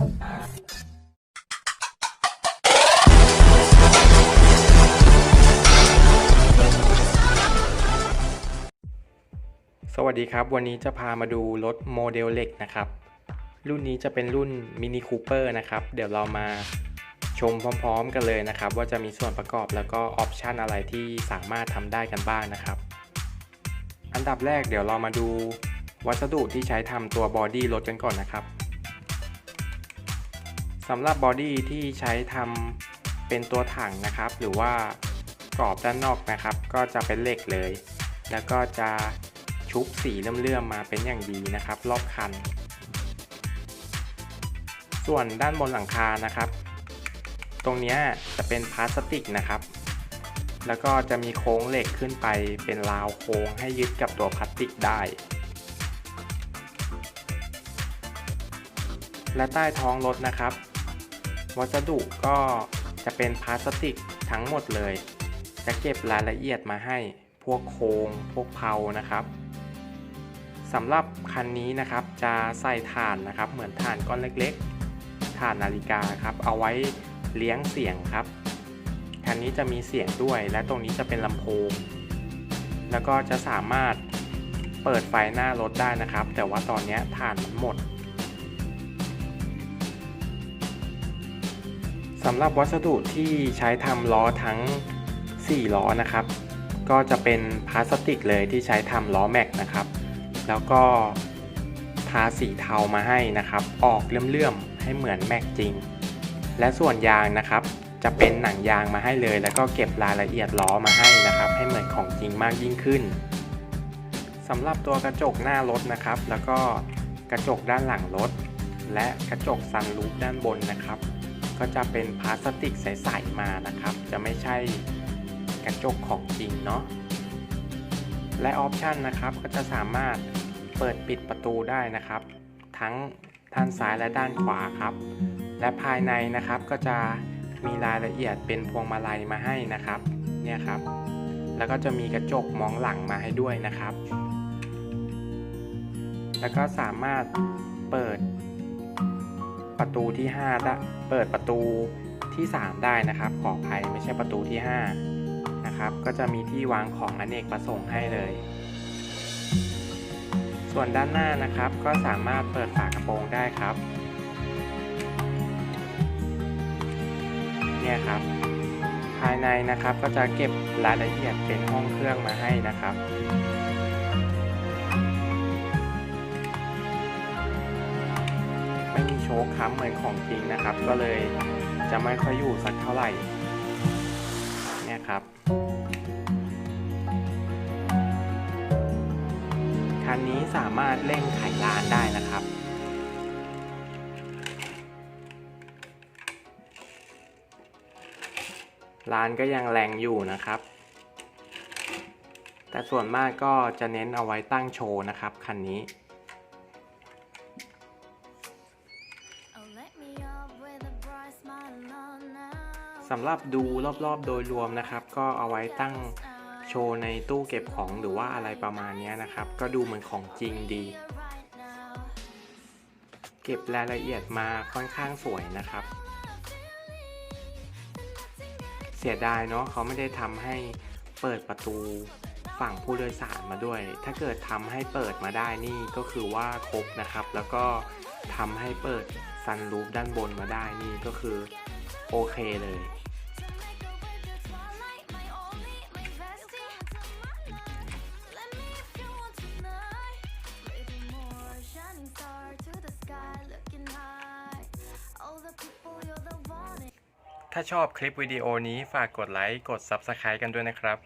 สวัสดีครับ วันนี้จะพามาดูรถโมเดลเหล็กนะครับ รุ่นนี้จะเป็นรุ่นมินิคูเปอร์นะครับ เดี๋ยวเรามาชมพร้อมๆกันเลยนะครับ ว่าจะมีส่วนประกอบแล้วก็ออปชันอะไรที่สามารถทำได้กันบ้างนะครับ อันดับแรกเดี๋ยวเรามาดูวัสดุที่ใช้ทำตัวบอดี้รถกันก่อนนะครับ สำหรับบอดี้ที่ใช้ทำเป็นตัวถังนะครับ หรือว่ากรอบด้านนอกนะครับ ก็จะเป็นเหล็กเลย แล้วก็จะชุบสีเลื่อมๆมาเป็นอย่างดีนะครับ รอบคัน ส่วนด้านบนหลังคานะครับ ตรงนี้จะเป็นพลาสติกนะครับ แล้วก็จะมีโค้งเหล็กขึ้นไปเป็นราวโค้งให้ยึดกับตัวพลาสติกได้และใต้ท้องรถนะครับ วัสดุก็จะเป็นพลาสติกทั้งหมดเลย จะเก็บรายละเอียดมาให้ พวกโครงพวกเพลานะครับสำหรับคันนี้นะครับจะใส่ถ่านนะครับ เหมือนถ่านก้อนเล็กๆถ่านนาฬิกาครับ เอาไว้เลี้ยงเสียงครับ คันนี้จะมีเสียงด้วย และตรงนี้จะเป็นลำโพง แล้วก็จะสามารถเปิดไฟหน้ารถได้นะครับ แต่ว่าตอนนี้ถ่านมันหมด สำหรับวัสดุที่ใช้ทำล้อทั้ง 4 ล้อนะครับ ก็จะเป็นพลาสติกเลยที่ใช้ทำล้อแม็กนะครับ แล้วก็ทาสีเทามาให้นะครับ ออกเลื่อมๆให้เหมือนแม็กจริง และส่วนยางนะครับ จะเป็นหนังยางมาให้เลย แล้วก็เก็บรายละเอียดล้อมาให้นะครับ ให้เหมือนของจริงมากยิ่งขึ้นสำหรับตัวกระจกหน้ารถนะครับ แล้วก็กระจกด้านหลังรถ และกระจกซันรูฟด้านบนนะครับ ก็จะเป็นพลาสติกใสๆมานะครับ จะไม่ใช่กระจกของจริงเนาะและออปชันนะครับก็จะสามารถเปิดปิดประตูได้นะครับ ทั้งด้านซ้ายและด้านขวาครับ และภายในนะครับก็จะมีรายละเอียดเป็นพวงมาลัยมาให้นะครับเนี่ยครับ แล้วก็จะมีกระจกมองหลังมาให้ด้วยนะครับ แล้วก็สามารถเปิด ประตูที่5ได้เปิดประตูที่ 3 ได้นะครับ ขออภัยไม่ใช่ประตูที่ 5 นะครับ ก็จะมีที่วางของอเนกประสงค์ให้เลย ส่วนด้านหน้านะครับก็สามารถเปิดฝากระโปรงได้ครับ เนี่ยครับ ภายในนะครับก็จะเก็บรายละเอียดเป็นห้องเครื่องมาให้นะครับ ชคค้ำเหมือนของจริงนะครับ ก็เลยจะไม่ค่อยอยู่สักเท่าไหร่เนี่ยครับคันนี้สามารถเร่งไขลานได้นะครับลานก็ยังแรงอยู่นะครับ แต่ส่วนมากก็จะเน้นเอาไว้ตั้งโชว์นะครับคันนี้ สำหรับดูรอบๆโดยรวมนะครับ ก็เอาไว้ตั้งโชว์ในตู้เก็บของหรือว่าอะไรประมาณนี้นะครับ ก็ดูเหมือนของจริงดี เก็บรายละเอียดมาค่อนข้างสวยนะครับ เสียดายเนาะเขาไม่ได้ทำให้เปิดประตูฝั่งผู้โดยสารมาด้วย ถ้าเกิดทำให้เปิดมาได้นี่ก็คือว่าครบนะครับ แล้วก็ทำให้เปิดซันรูฟด้านบนมาได้นี่ก็คือโอเคเลย ถ้าชอบคลิปวิดีโอนี้ฝากกดไลค์ กด Subscribe กันด้วยนะครับ